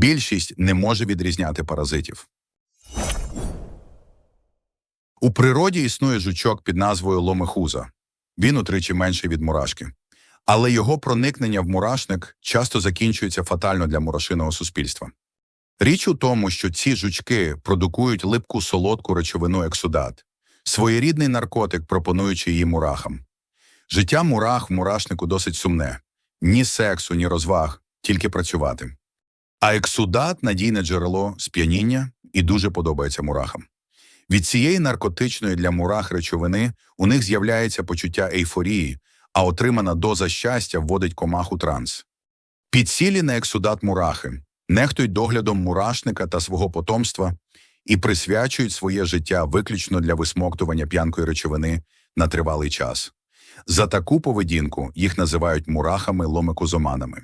Більшість не може відрізняти паразитів. У природі існує жучок під назвою ломехуза. Він утричі менший від мурашки. Але його проникнення в мурашник часто закінчується фатально для мурашиного суспільства. Річ у тому, що ці жучки продукують липку солодку речовину ексудат, своєрідний наркотик, пропонуючи її мурахам. Життя мурах в мурашнику досить сумне: ні сексу, ні розваг, тільки працювати. А ексудат надійне джерело сп'яніння і дуже подобається мурахам. Від цієї наркотичної для мурах речовини у них з'являється почуття ейфорії, а отримана доза щастя вводить комах у транс. Підсілі на ексудат мурахи, нехтують доглядом мурашника та свого потомства і присвячують своє життя виключно для висмоктування п'янкої речовини на тривалий час. За таку поведінку їх називають мурахами-ломекузоманами.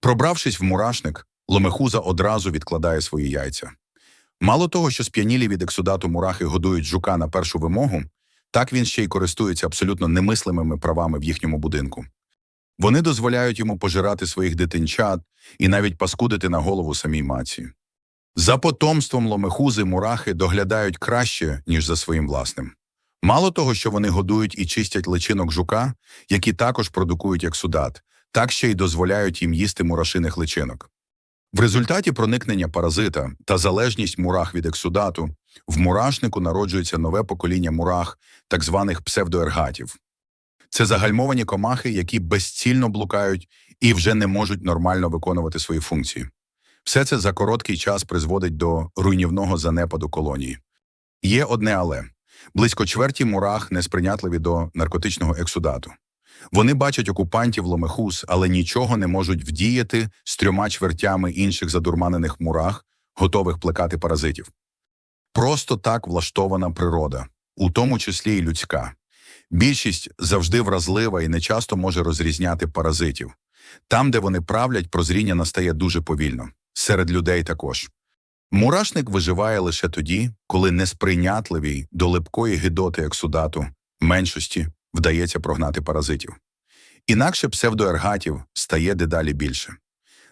Пробравшись в мурашник, ломехуза одразу відкладає свої яйця. Мало того, що сп'янілі від ексудату мурахи годують жука на першу вимогу, так він ще й користується абсолютно немислимими правами в їхньому будинку. Вони дозволяють йому пожирати своїх дитинчат і навіть паскудити на голову самій маці. За потомством ломехузи мурахи доглядають краще, ніж за своїм власним. Мало того, що вони годують і чистять личинок жука, які також продукують ексудат, так ще й дозволяють їм їсти мурашиних личинок. В результаті проникнення паразита та залежність мурах від ексудату в мурашнику народжується нове покоління мурах, так званих псевдоергатів. Це загальмовані комахи, які безцільно блукають і вже не можуть нормально виконувати свої функції. Все це за короткий час призводить до руйнівного занепаду колонії. Є одне але близько чверті мурах несприйнятливі до наркотичного ексудату. Вони бачать окупантів ломехуз, але нічого не можуть вдіяти з трьома чвертями інших задурманених мурах, готових плекати паразитів. Просто так влаштована природа, у тому числі і людська. Більшість завжди вразлива і нечасто може розрізняти паразитів. Там, де вони правлять, прозріння настає дуже повільно. Серед людей також. Мурашник виживає лише тоді, коли несприйнятливій до липкої гидоти ексудату меншості вдається прогнати паразитів. Інакше псевдоергатів стає дедалі більше.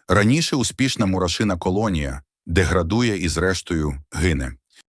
Раніше успішна мурашина колонія деградує і зрештою гине.